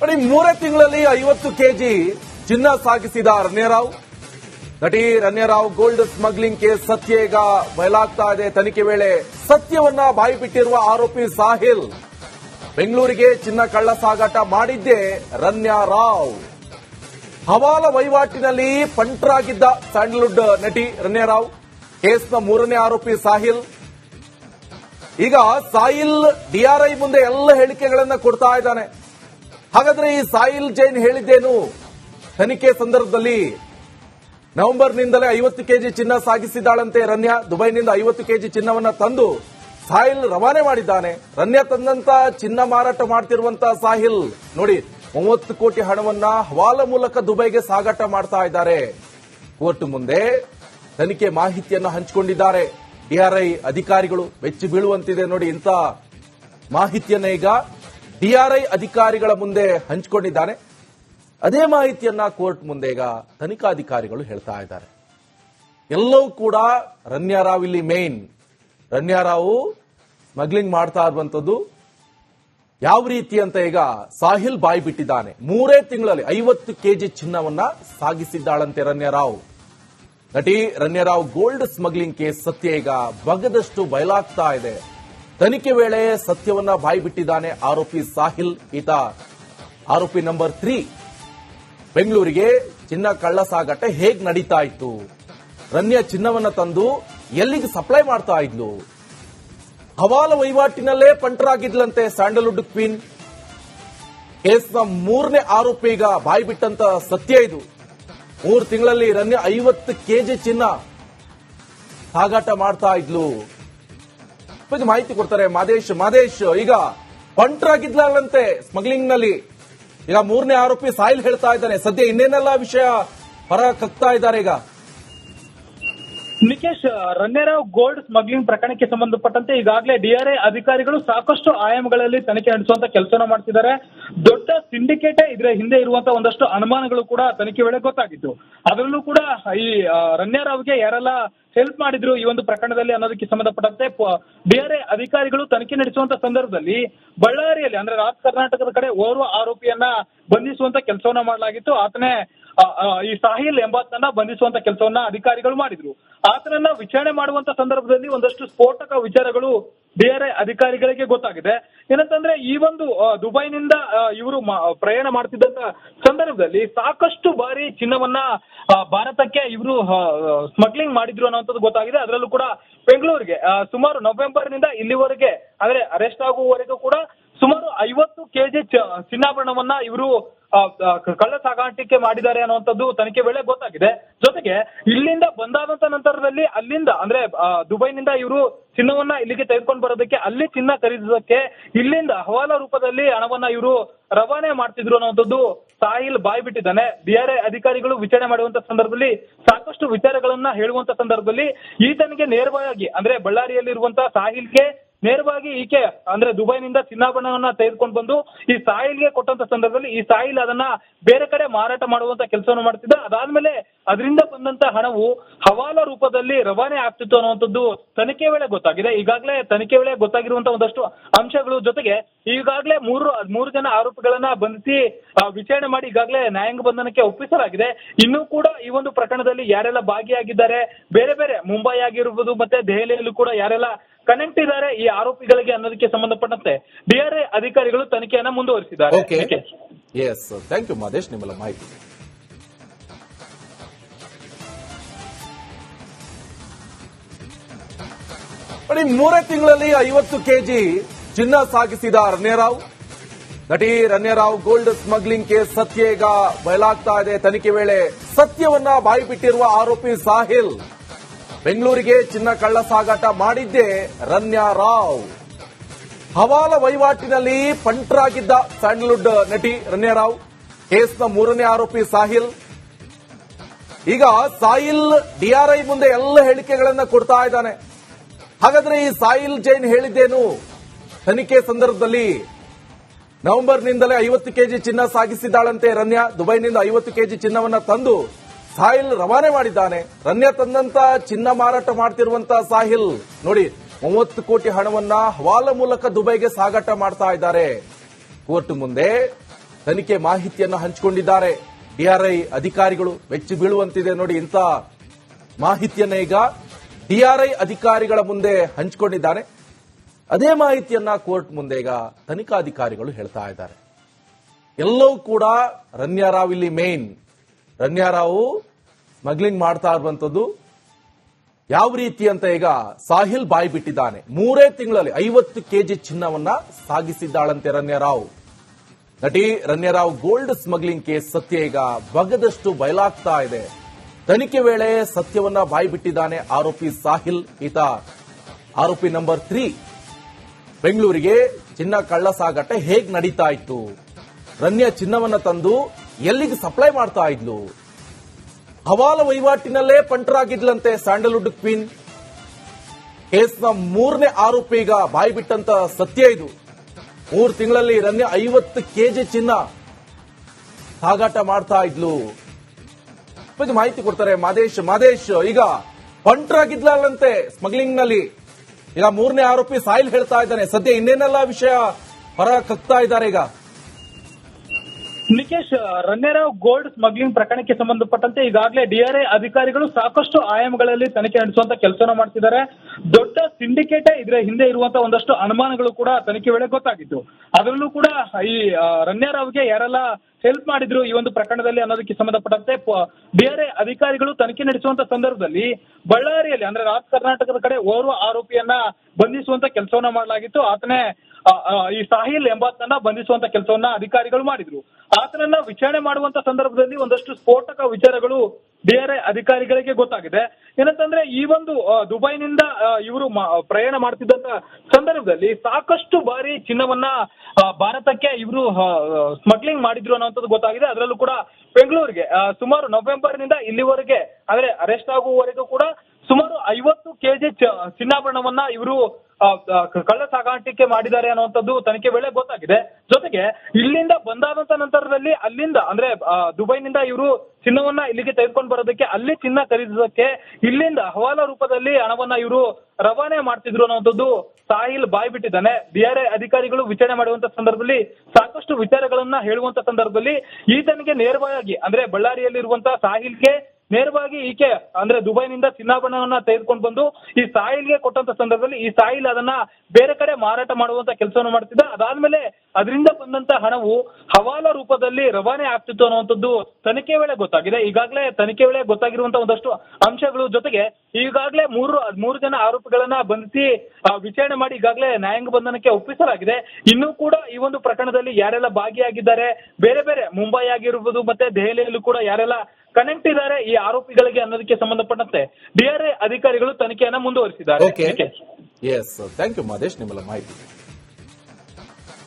ನೋಡಿ, ಮೂರೇ ತಿಂಗಳಲ್ಲಿ ಐವತ್ತು ಕೆಜಿ ಚಿನ್ನ ಸಾಗಿಸಿದ ರಣ್ಯರಾವ್ ನಟಿ ರಣ್ಯರಾವ್ ಗೋಲ್ಡ್ ಸ್ಮಗ್ಲಿಂಗ್ ಕೇಸ್ ಸತ್ಯ ಈಗ ಬಯಲಾಗ್ತಾ ಇದೆ. ತನಿಖೆ ವೇಳೆ ಸತ್ಯವನ್ನ ಬಾಯಿಬಿಟ್ಟಿರುವ ಆರೋಪಿ ಸಾಹಿಲ್ ಬೆಂಗಳೂರಿಗೆ ಚಿನ್ನ ಕಳ್ಳ ಸಾಗಾಟ ಮಾಡಿದ್ದೇ ರನ್ಯಾರಾವ್ ಹವಾಲ ವಹಿವಾಟಿನಲ್ಲಿ ಪಂಟ್ರಾಗಿದ್ದ ಸ್ಯಾಂಡಲ್ವುಡ್ ನಟಿ ರಣ್ಯರಾವ್ ಕೇಸ್ನ ಮೂರನೇ ಆರೋಪಿ ಸಾಹಿಲ್. ಈಗ ಸಾಹಿಲ್ ಡಿಆರ್ಐ ಮುಂದೆ ಎಲ್ಲ ಹೇಳಿಕೆಗಳನ್ನ ಕೊಡ್ತಾ ಇದ್ದಾನೆ. ಹಾಗಾದ್ರೆ ಈ ಸಾಯಿಲ್ ಜೈನ್ ಹೇಳಿದ್ದೇನು? ತನಿಖೆ ಸಂದರ್ಭದಲ್ಲಿ ನವೆಂಬರ್ನಿಂದಲೇ ಐವತ್ತು ಕೆಜಿ ಚಿನ್ನ ಸಾಗಿಸಿದ್ದಾಳಂತೆ ರನ್ಯಾ. ದುಬೈನಿಂದ ಐವತ್ತು ಕೆಜಿ ಚಿನ್ನವನ್ನ ತಂದು ಸಾಹಿಲ್ ರವಾನೆ ಮಾಡಿದ್ದಾನೆ. ರನ್ಯಾ ತಂದಂತ ಚಿನ್ನ ಮಾರಾಟ ಮಾಡ್ತಿರುವಂತ ಸಾಹಿಲ್, ನೋಡಿ, ಮೂವತ್ತು ಕೋಟಿ ಹಣವನ್ನ ಹವಾಲ ಮೂಲಕ ದುಬೈಗೆ ಸಾಗಾಟ ಮಾಡ್ತಾ ಇದ್ದಾರೆ. ಕೋರ್ಟ್ ಮುಂದೆ ತನಿಖೆ ಮಾಹಿತಿಯನ್ನು ಹಂಚಿಕೊಂಡಿದ್ದಾರೆ. ಡಿಆರ್ಐ ಅಧಿಕಾರಿಗಳು ಬೆಚ್ಚಿ ಬೀಳುವಂತಿದೆ ನೋಡಿ ಇಂಥ ಮಾಹಿತಿಯನ್ನ ಈಗ ಡಿಆರ್ಐ ಅಧಿಕಾರಿಗಳ ಮುಂದೆ ಹಂಚಿಕೊಂಡಿದ್ದಾನೆ ಅದೇ ಮಾಹಿತಿಯನ್ನ ಕೋರ್ಟ್ ಮುಂದೆ ಈಗ ತನಿಖಾಧಿಕಾರಿಗಳು ಹೇಳ್ತಾ ಇದ್ದಾರೆ. ಎಲ್ಲವೂ ಕೂಡ ರನ್ಯಾರಾವ್ ಇಲ್ಲಿ ಮೇನ್ ರನ್ಯಾರಾವು ಸ್ಮಗ್ಲಿಂಗ್ ಮಾಡ್ತಾ ಇರುವಂತದ್ದು ಯಾವ ರೀತಿ ಅಂತ ಈಗ ಸಾಹಿಲ್ ಬಾಯಿ ಬಿಟ್ಟಿದ್ದಾನೆ. ಮೂರೇ ತಿಂಗಳಲ್ಲಿ ಐವತ್ತು ಕೆಜಿ ಚಿನ್ನವನ್ನ ಸಾಗಿಸಿದ್ದಾಳಂತೆ ರನ್ಯಾರಾವ್ ನಟಿ ರನ್ಯರಾವ್ ಗೋಲ್ಡ್ ಸ್ಮಗ್ಲಿಂಗ್ ಕೇಸ್ ಸತ್ಯ ಈಗ ಬಗದಷ್ಟು ಬಯಲಾಗ್ತಾ ಇದೆ. ತನಿಖೆ ವೇಳೆ ಸತ್ಯವನ್ನ ಬಾಯಿ ಬಿಟ್ಟಿದ್ದಾನೆ ಆರೋಪಿ ಸಾಹಿಲ್ ಈತ. ಆರೋಪಿ ನಂಬರ್ ತ್ರೀ. ಬೆಂಗಳೂರಿಗೆ ಚಿನ್ನ ಕಳ್ಳ ಸಾಗಾಟ ಹೇಗ್ ನಡೀತಾ ಇತ್ತು ರನ್ಯ ಚಿನ್ನವನ್ನ ತಂದು ಎಲ್ಲಿಗೆ ಸಪ್ಲೈ ಮಾಡ್ತಾ ಇದ್ಲು? ಹವಾಲ ವಹಿವಾಟಿನಲ್ಲೇ ಪಂಟರಾಗಿದ್ಲಂತೆ ಸ್ಯಾಂಡಲ್ವುಡ್ ಕ್ವೀನ್. ಕೇಸ್ನ ಮೂರನೇ ಆರೋಪಿ ಈಗ ಬಾಯಿ ಬಿಟ್ಟಂತ ಸತ್ಯ ಇದು. ಮೂರು ತಿಂಗಳಲ್ಲಿ ರನ್ಯ ಐವತ್ತು ಕೆಜಿ ಚಿನ್ನ ಸಾಗಾಟ ಮಾಡ್ತಾ ಇದ್ಲು. ಬಗ್ಗೆ ಮಾಹಿತಿ ಕೊಡ್ತಾರೆ ಮಾದೇಶ್ ಮಾದೇಶ್, ಈಗ ಪಂಟ್ರಾಗಿದ್ಲಂತೆ ಸ್ಮಗ್ಲಿಂಗ್ನಲ್ಲಿ ಈಗ ಮೂರನೇ ಆರೋಪಿ ಸಾಯಿಲ್ ಹೇಳ್ತಾ ಇದ್ದಾನೆ. ಸದ್ಯ ಇನ್ನೇನೆಲ್ಲ ವಿಷಯ ಹೊರ ಕಕ್ತಾ ಇದ್ದಾರೆ ಈಗ? ನಿಕೇಶ್, ರನ್ನೇರಾವ್ ಗೋಲ್ಡ್ ಸ್ಮಗ್ಲಿಂಗ್ ಪ್ರಕರಣಕ್ಕೆ ಸಂಬಂಧಪಟ್ಟಂತೆ ಈಗಾಗಲೇ ಡಿಆರ್ಎ ಅಧಿಕಾರಿಗಳು ಸಾಕಷ್ಟು ಆಯಾಮಗಳಲ್ಲಿ ತನಿಖೆ ನಡೆಸುವಂತ ಕೆಲಸನ ಮಾಡ್ತಿದ್ದಾರೆ. ದೊಡ್ಡ ಸಿಂಡಿಕೇಟ್ ಇದರ ಹಿಂದೆ ಇರುವಂತಹ ಒಂದಷ್ಟು ಅನುಮಾನಗಳು ಕೂಡ ತನಿಖೆ ವೇಳೆ ಗೊತ್ತಾಗಿತ್ತು. ಅದರಲ್ಲೂ ಕೂಡ ಈ ರನ್ನೇರಾವ್ಗೆ ಯಾರೆಲ್ಲ ಹೆಲ್ಪ್ ಮಾಡಿದ್ರು ಈ ಒಂದು ಪ್ರಕರಣದಲ್ಲಿ ಅನ್ನೋದಕ್ಕೆ ಸಂಬಂಧಪಟ್ಟಂತೆ ಬೇರೆ ಅಧಿಕಾರಿಗಳು ತನಿಖೆ ನಡೆಸುವಂತ ಸಂದರ್ಭದಲ್ಲಿ ಬಳ್ಳಾರಿಯಲ್ಲಿ, ಅಂದ್ರೆ ರಾಜ್ ಕರ್ನಾಟಕದ ಕಡೆ ಓರ್ವ ಆರೋಪಿಯನ್ನ ಬಂಧಿಸುವಂತ ಕೆಲಸವನ್ನ ಮಾಡಲಾಗಿತ್ತು. ಆತನೇ ಈ ಸಾಹಿಲ್ ಎಂಬಾತನ ಬಂಧಿಸುವಂತ ಕೆಲಸವನ್ನ ಅಧಿಕಾರಿಗಳು ಮಾಡಿದ್ರು. ಆತನನ್ನ ವಿಚಾರಣೆ ಮಾಡುವಂತ ಸಂದರ್ಭದಲ್ಲಿ ಒಂದಷ್ಟು ಸ್ಫೋಟಕ ವಿಚಾರಗಳು ಡಿಆರ್ಐ ಅಧಿಕಾರಿಗಳಿಗೆ ಗೊತ್ತಾಗಿದೆ. ಏನಂತಂದ್ರೆ ಈ ಒಂದು ದುಬೈನಿಂದ ಇವರು ಪ್ರಯಾಣ ಮಾಡ್ತಿದ್ದಂತ ಸಂದರ್ಭದಲ್ಲಿ ಸಾಕಷ್ಟು ಬಾರಿ ಚಿನ್ನವನ್ನ ಭಾರತಕ್ಕೆ ಇವರು ಸ್ಮಗ್ಲಿಂಗ್ ಮಾಡಿದ್ರು ಅನ್ನೋಂಥದ್ದು ಗೊತ್ತಾಗಿದೆ. ಅದರಲ್ಲೂ ಕೂಡ ಬೆಂಗಳೂರಿಗೆ ಸುಮಾರು ನವೆಂಬರ್ನಿಂದ ಇಲ್ಲಿವರೆಗೆ ಅಂದ್ರೆ ಅರೆಸ್ಟ್ ಆಗುವವರೆಗೂ ಕೂಡ ಸುಮಾರು ಐವತ್ತು ಕೆಜಿ ಚಿನ್ನಾಭರಣವನ್ನ ಇವರು ಕಳ್ಳ ಸಾಗಾಣಿಕೆ ಮಾಡಿದ್ದಾರೆ ಅನ್ನುವಂಥದ್ದು ತನಿಖೆ ವೇಳೆ ಗೊತ್ತಾಗಿದೆ. ಜೊತೆಗೆ ಇಲ್ಲಿಂದ ಬಂದಾದಂತ ನಂತರದಲ್ಲಿ ಅಲ್ಲಿಂದ, ಅಂದ್ರೆ ದುಬೈನಿಂದ ಇವರು ಚಿನ್ನವನ್ನ ಇಲ್ಲಿಗೆ ತೆಗೆದುಕೊಂಡು ಬರೋದಕ್ಕೆ ಅಲ್ಲಿ ಚಿನ್ನ ಖರೀದಿಸೋದಕ್ಕೆ ಇಲ್ಲಿಂದ ಹವಾಲ ರೂಪದಲ್ಲಿ ಹಣವನ್ನ ಇವರು ರವಾನೆ ಮಾಡ್ತಿದ್ರು ಅನ್ನುವಂಥದ್ದು ಸಾಹಿಲ್ ಬಾಯ್ ಬಿಟ್ಟಿದ್ದಾನೆ. ಬಿಆರ್ಎ ಅಧಿಕಾರಿಗಳು ವಿಚಾರಣೆ ಮಾಡುವಂತ ಸಂದರ್ಭದಲ್ಲಿ ಸಾಕಷ್ಟು ವಿಚಾರಗಳನ್ನ ಹೇಳುವಂತ ಸಂದರ್ಭದಲ್ಲಿ ಈತನಿಗೆ ನೇರವಾಗಿ, ಅಂದ್ರೆ ಬಳ್ಳಾರಿಯಲ್ಲಿರುವಂತಹ ಸಾಹಿಲ್ಗೆ ನೇರವಾಗಿ ಈಕೆ, ಅಂದ್ರೆ ದುಬೈನಿಂದ ಚಿನ್ನಾಭರಣವನ್ನ ತೆಗೆದುಕೊಂಡು ಬಂದು ಈ ಸಾಯಿಲ್ಗೆ ಕೊಟ್ಟಂತ ಸಂದರ್ಭದಲ್ಲಿ ಈ ಸಾಯಿಲ್ ಅದನ್ನ ಬೇರೆ ಕಡೆ ಮಾರಾಟ ಮಾಡುವಂತ ಕೆಲಸವನ್ನು ಮಾಡ್ತಿದ್ದ. ಅದಾದ್ಮೇಲೆ ಅದರಿಂದ ಬಂದಂತ ಹಣವು ಹವಾಲ ರೂಪದಲ್ಲಿ ರವಾನೆ ಆಗ್ತಿತ್ತು ಅನ್ನುವಂಥದ್ದು ತನಿಖೆ ವೇಳೆ ಗೊತ್ತಾಗಿದೆ. ಈಗಾಗಲೇ ತನಿಖೆ ವೇಳೆ ಗೊತ್ತಾಗಿರುವಂತ ಒಂದಷ್ಟು ಅಂಶಗಳು ಜೊತೆಗೆ ಈಗಾಗಲೇ ಮೂರು ಮೂರು ಜನ ಆರೋಪಿಗಳನ್ನ ಬಂಧಿಸಿ ವಿಚಾರಣೆ ಮಾಡಿ ಈಗಾಗಲೇ ನ್ಯಾಯಾಂಗ ಬಂಧನಕ್ಕೆ ಒಪ್ಪಿಸಲಾಗಿದೆ. ಇನ್ನೂ ಕೂಡ ಈ ಒಂದು ಪ್ರಕರಣದಲ್ಲಿ ಯಾರೆಲ್ಲ ಭಾಗಿಯಾಗಿದ್ದಾರೆ, ಬೇರೆ ಬೇರೆ ಮುಂಬೈ ಆಗಿರ್ಬೋದು ಮತ್ತೆ ದೆಹಲಿಯಲ್ಲೂ ಕೂಡ ಯಾರೆಲ್ಲ ಕನೆಕ್ಟ್ ಇದ್ದಾರೆ ಈ ಆರೋಪಿಗಳಿಗೆ ಅನ್ನೋದಕ್ಕೆ ಸಂಬಂಧಪಟ್ಟಂತೆ ಡಿಆರ್ಐ ಅಧಿಕಾರಿಗಳು ತನಿಖೆಯನ್ನ ಮುಂದುವರಿಸಿದ್ದಾರೆ. ಎಸ್ ಥ್ಯಾಂಕ್ ಯು ಮಾದೇಶ್ ನಿಮ್ಮೆಲ್ಲ ಮಾಹಿತಿ. ನೋಡಿ ಮೂರೇ ತಿಂಗಳಲ್ಲಿ ಐವತ್ತು ಕೆಜಿ ಚಿನ್ನ ಸಾಗಿಸಿದ ರಣ್ಯರಾವ್ ನಟಿ ರಣ್ಯರಾವ್ ಗೋಲ್ಡ್ ಸ್ಮಗ್ಲಿಂಗ್ ಕೇಸ್ ಸತ್ಯ ಈಗ ಬಯಲಾಗ್ತಾ ಇದೆ. ತನಿಖೆ ವೇಳೆ ಸತ್ಯವನ್ನ ಬಾಯಿ ಬಿಟ್ಟಿರುವ ಆರೋಪಿ ಸಾಹಿಲ್. ಬೆಂಗಳೂರಿಗೆ ಚಿನ್ನ ಕಳ್ಳ ಸಾಗಾಟ ಮಾಡಿದ್ದೇ ರನ್ಯಾ ರಾವ್. ಹವಾಲ ವಹಿವಾಟಿನಲ್ಲಿ ಪಂಟ್ರಾಗಿದ್ದ ಸ್ಯಾಂಡಲ್ವುಡ್ ನಟಿ ರನ್ಯಾ ರಾವ್. ಕೇಸ್ನ ಮೂರನೇ ಆರೋಪಿ ಸಾಹಿಲ್. ಈಗ ಸಾಹಿಲ್ ಡಿಆರ್ಐ ಮುಂದೆ ಎಲ್ಲ ಹೇಳಿಕೆಗಳನ್ನ ಕೊಡ್ತಾ ಇದ್ದಾನೆ. ಹಾಗಾದ್ರೆ ಈ ಸಾಹಿಲ್ ಜೈನ್ ಹೇಳಿದ್ದೇನು? ತನಿಖೆ ಸಂದರ್ಭದಲ್ಲಿ ನವೆಂಬರ್ನಿಂದಲೇ ಐವತ್ತು ಕೆಜಿ ಚಿನ್ನ ಸಾಗಿಸಿದ್ದಾಳಂತೆ ರನ್ಯಾ. ದುಬೈನಿಂದ ಐವತ್ತು ಕೆಜಿ ಚಿನ್ನವನ್ನ ತಂದು ಸಾಹಿಲ್ ರವಾನೆ ಮಾಡಿದ್ದಾನೆ. ರನ್ಯ ತಂದಂತ ಚಿನ್ನ ಮಾರಾಟ ಮಾಡ್ತಿರುವಂತ ಸಾಹಿಲ್. ನೋಡಿ, ಮೂವತ್ತು ಕೋಟಿ ಹಣವನ್ನ ಹವಾಲ ಮೂಲಕ ದುಬೈಗೆ ಸಾಗಾಟ ಮಾಡ್ತಾ ಇದ್ದಾರೆ. ಕೋರ್ಟ್ ಮುಂದೆ ತನಿಖೆ ಮಾಹಿತಿಯನ್ನ ಹಂಚಿಕೊಂಡಿದ್ದಾರೆ. ಡಿಆರ್ಐ ಅಧಿಕಾರಿಗಳು ಬೆಚ್ಚಿ ಬೀಳುವಂತಿದೆ ನೋಡಿ ಇಂಥ ಮಾಹಿತಿಯನ್ನ ಈಗ ಡಿಆರ್ಐ ಅಧಿಕಾರಿಗಳ ಮುಂದೆ ಹಂಚಿಕೊಂಡಿದ್ದಾರೆ. ಅದೇ ಮಾಹಿತಿಯನ್ನ ಕೋರ್ಟ್ ಮುಂದೆ ಈಗ ತನಿಖಾಧಿಕಾರಿಗಳು ಹೇಳ್ತಾ ಇದ್ದಾರೆ. ಎಲ್ಲವೂ ಕೂಡ ರನ್ಯಾರಾವ್ ಇಲ್ಲಿ ಮೇನ್ ರನ್ಯಾರಾವು ಸ್ಮಗ್ಲಿಂಗ್ ಮಾಡ್ತಾ ಇರುವಂತದ್ದು ಯಾವ ರೀತಿ ಅಂತ ಈಗ ಸಾಹಿಲ್ ಬಾಯಿ ಬಿಟ್ಟಿದ್ದಾನೆ. ಮೂರೇ ತಿಂಗಳಲ್ಲಿ ಐವತ್ತು ಕೆಜಿ ಚಿನ್ನವನ್ನ ಸಾಗಿಸಿದ್ದಾಳಂತೆ ರನ್ಯರಾವ್. ನಟಿ ರನ್ಯರಾವ್ ಗೋಲ್ಡ್ ಸ್ಮಗ್ಲಿಂಗ್ ಕೇಸ್ ಸತ್ಯ ಈಗ ಬಗದಷ್ಟು ಬಯಲಾಗ್ತಾ ಇದೆ. ತನಿಖೆ ವೇಳೆ ಸತ್ಯವನ್ನ ಬಾಯಿ ಬಿಟ್ಟಿದ್ದಾನೆ ಆರೋಪಿ ಸಾಹಿಲ್ ಈತ. ಆರೋಪಿ ನಂಬರ್ ತ್ರೀ. ಬೆಂಗಳೂರಿಗೆ ಚಿನ್ನ ಕಳ್ಳ ಸಾಗಾಟ ಹೇಗ್ ನಡೀತಾ ಇತ್ತು? ರನ್ಯ ಚಿನ್ನವನ್ನ ತಂದು ಎಲ್ಲಿಗೆ ಸಪ್ಲೈ ಮಾಡ್ತಾ ಇದ್ಲು? ಹವಾಲ ವಹಿವಾಟಿನಲ್ಲೇ ಪಂಟರಾಗಿದ್ಲಂತೆ ಸ್ಯಾಂಡಲ್ವುಡ್ ಕ್ವೀನ್. ಕೇಸ್ನ ಮೂರನೇ ಆರೋಪಿ ಈಗ ಬಾಯಿ ಬಿಟ್ಟಂತ ಸತ್ಯ ಇದು. ಮೂರು ತಿಂಗಳಲ್ಲಿ ರನ್ಯ ಐವತ್ತು ಕೆಜಿ ಚಿನ್ನ ಸಾಗಾಟ ಮಾಡ್ತಾ ಇದ್ಲು. ಬಗ್ಗೆ ಮಾಹಿತಿ ಕೊಡ್ತಾರೆ ಮಾದೇಶ್ ಮಾದೇಶ್, ಈಗ ಪಂಟ್ರಾಗಿದ್ಲಂತೆ ಸ್ಮಗ್ಲಿಂಗ್ನಲ್ಲಿ ಈಗ ಮೂರನೇ ಆರೋಪಿ ಸಾಯಿಲ್ ಹೇಳ್ತಾ ಇದ್ದಾನೆ. ಸದ್ಯ ಇನ್ನೇನೆಲ್ಲ ವಿಷಯ ಹೊರ ಕಕ್ತಾ ಇದ್ದಾರೆ ಈಗ. ನಿಕೇಶ್ ರನ್ನೇರಾವ್ ಗೋಲ್ಡ್ ಸ್ಮಗ್ಲಿಂಗ್ ಪ್ರಕರಣಕ್ಕೆ ಸಂಬಂಧಪಟ್ಟಂತೆ ಈಗಾಗಲೇ ಡಿಆರ್ಐ ಅಧಿಕಾರಿಗಳು ಸಾಕಷ್ಟು ಆಯಾಮಗಳಲ್ಲಿ ತನಿಖೆ ನಡೆಸುವಂತ ಕೆಲಸನ ಮಾಡ್ತಿದ್ದಾರೆ. ದೊಡ್ಡ ಸಿಂಡಿಕೇಟೇ ಇದರ ಹಿಂದೆ ಇರುವಂತ ಒಂದಷ್ಟು ಅನುಮಾನಗಳು ಕೂಡ ತನಿಖೆ ವೇಳೆ ಗೊತ್ತಾಗಿತ್ತು. ಅದರಲ್ಲೂ ಕೂಡ ಈ ರನ್ನೇರಾವ್ಗೆ ಯಾರೆಲ್ಲ ಹೆಲ್ಪ್ ಮಾಡಿದ್ರು ಈ ಒಂದು ಪ್ರಕರಣದಲ್ಲಿ ಅನ್ನೋದಕ್ಕೆ ಸಂಬಂಧಪಟ್ಟಂತೆ ಬೇರೆ ಅಧಿಕಾರಿಗಳು ತನಿಖೆ ನಡೆಸುವಂತ ಸಂದರ್ಭದಲ್ಲಿ ಬಳ್ಳಾರಿಯಲ್ಲಿ, ಅಂದ್ರೆ ರಾಜ್ ಕರ್ನಾಟಕದ ಕಡೆ ಓರ್ವ ಆರೋಪಿಯನ್ನ ಬಂಧಿಸುವಂತ ಕೆಲಸವನ್ನ ಮಾಡಲಾಗಿತ್ತು. ಆತನೇ ಈ ಸಾಹಿಲ್ ಎಂಬಾತನ ಬಂಧಿಸುವಂತ ಕೆಲಸವನ್ನ ಅಧಿಕಾರಿಗಳು ಮಾಡಿದ್ರು. ಆತನನ್ನ ವಿಚಾರಣೆ ಮಾಡುವಂತ ಸಂದರ್ಭದಲ್ಲಿ ಒಂದಷ್ಟು ಸ್ಫೋಟಕ ವಿಚಾರಗಳು ಡಿಆರ್ಐ ಅಧಿಕಾರಿಗಳಿಗೆ ಗೊತ್ತಾಗಿದೆ. ಏನಂತಂದ್ರೆ ಈ ಒಂದು ದುಬೈನಿಂದ ಇವರು ಪ್ರಯಾಣ ಮಾಡ್ತಿದ್ದಂತ ಸಂದರ್ಭದಲ್ಲಿ ಸಾಕಷ್ಟು ಬಾರಿ ಚಿನ್ನವನ್ನ ಭಾರತಕ್ಕೆ ಇವರು ಸ್ಮಗ್ಲಿಂಗ್ ಮಾಡಿದ್ರು ಅನ್ನೋಂಥದ್ದು ಗೊತ್ತಾಗಿದೆ. ಅದರಲ್ಲೂ ಕೂಡ ಬೆಂಗಳೂರಿಗೆ ಸುಮಾರು ನವೆಂಬರ್ನಿಂದ ಇಲ್ಲಿವರೆಗೆ, ಅಂದ್ರೆ ಅರೆಸ್ಟ್ ಆಗುವವರೆಗೂ ಕೂಡ ಸುಮಾರು ಐವತ್ತು ಕೆಜಿ ಚಿನ್ನಾಭರಣವನ್ನ ಇವರು ಕಳ್ಳ ಸಾಗಾಣಿಕೆ ಮಾಡಿದ್ದಾರೆ ಅನ್ನುವಂಥದ್ದು ತನಿಖೆ ವೇಳೆ ಗೊತ್ತಾಗಿದೆ. ಜೊತೆಗೆ ಇಲ್ಲಿಂದ ಬಂದಾದಂತ ನಂತರದಲ್ಲಿ ಅಲ್ಲಿಂದ, ಅಂದ್ರೆ ದುಬೈನಿಂದ ಇವರು ಚಿನ್ನವನ್ನ ಇಲ್ಲಿಗೆ ತೆಗೆದುಕೊಂಡು ಬರೋದಕ್ಕೆ ಅಲ್ಲಿ ಚಿನ್ನ ಖರೀದಿಸೋದಕ್ಕೆ ಇಲ್ಲಿಂದ ಹವಾಲ ರೂಪದಲ್ಲಿ ಹಣವನ್ನ ಇವರು ರವಾನೆ ಮಾಡ್ತಿದ್ರು ಅನ್ನುವಂಥದ್ದು ಸಾಹಿಲ್ ಬಾಯ್ ಬಿಟ್ಟಿದ್ದಾನೆ. ಬಿಆರ್ಎ ಅಧಿಕಾರಿಗಳು ವಿಚಾರಣೆ ಮಾಡುವಂತ ಸಂದರ್ಭದಲ್ಲಿ ಸಾಕಷ್ಟು ವಿಚಾರಗಳನ್ನ ಹೇಳುವಂತ ಸಂದರ್ಭದಲ್ಲಿ ಈತನಿಗೆ ನೇರವಾಗಿ, ಅಂದ್ರೆ ಬಳ್ಳಾರಿಯಲ್ಲಿರುವಂತಹ ಸಾಹಿಲ್ಗೆ ನೇರವಾಗಿ ಈಕೆ, ಅಂದ್ರೆ ದುಬೈನಿಂದ ಚಿನ್ನಾಭರಣವನ್ನ ತೆಗೆದುಕೊಂಡು ಬಂದು ಈ ಸಾಯಿಲ್ಗೆ ಕೊಟ್ಟಂತ ಸಂದರ್ಭದಲ್ಲಿ ಈ ಸಾಯಿಲ್ ಅದನ್ನ ಬೇರೆ ಕಡೆ ಮಾರಾಟ ಮಾಡುವಂತ ಕೆಲಸವನ್ನು ಮಾಡ್ತಿದ್ದ. ಅದಾದ್ಮೇಲೆ ಅದರಿಂದ ಬಂದಂತ ಹಣವು ಹವಾಲ ರೂಪದಲ್ಲಿ ರವಾನೆ ಆಗ್ತಿತ್ತು ಅನ್ನುವಂಥದ್ದು ತನಿಖೆ ವೇಳೆ ಗೊತ್ತಾಗಿದೆ. ಈಗಾಗಲೇ ತನಿಖೆ ವೇಳೆ ಗೊತ್ತಾಗಿರುವಂತ ಒಂದಷ್ಟು ಅಂಶಗಳು ಜೊತೆಗೆ ಈಗಾಗಲೇ ಮೂರು ಮೂರು ಜನ ಆರೋಪಿಗಳನ್ನ ಬಂಧಿಸಿ ವಿಚಾರಣೆ ಮಾಡಿ ಈಗಾಗಲೇ ನ್ಯಾಯಾಂಗ ಬಂಧನಕ್ಕೆ ಒಪ್ಪಿಸಲಾಗಿದೆ. ಇನ್ನೂ ಕೂಡ ಈ ಒಂದು ಪ್ರಕರಣದಲ್ಲಿ ಯಾರೆಲ್ಲ ಭಾಗಿಯಾಗಿದ್ದಾರೆ, ಬೇರೆ ಬೇರೆ ಮುಂಬೈ ಆಗಿರ್ಬೋದು ಮತ್ತೆ ದೆಹಲಿಯಲ್ಲೂ ಕೂಡ ಯಾರೆಲ್ಲ ಕನೆಕ್ಟ್ ಇದ್ದಾರೆ ಈ ಆರೋಪಿಗಳಿಗೆ ಅನ್ನೋದಕ್ಕೆ ಸಂಬಂಧಪಟ್ಟಂತೆ. ಡಿಆರ್ಐ ಅಧಿಕಾರಿಗಳು ತನಿಖೆಯನ್ನ ಮುಂದುವರಿಸಿದ್ದಾರೆ. Okay yes thank you Madesh ನಿಮ್ಮೆಲ್ಲ ಮಾಹಿತಿ.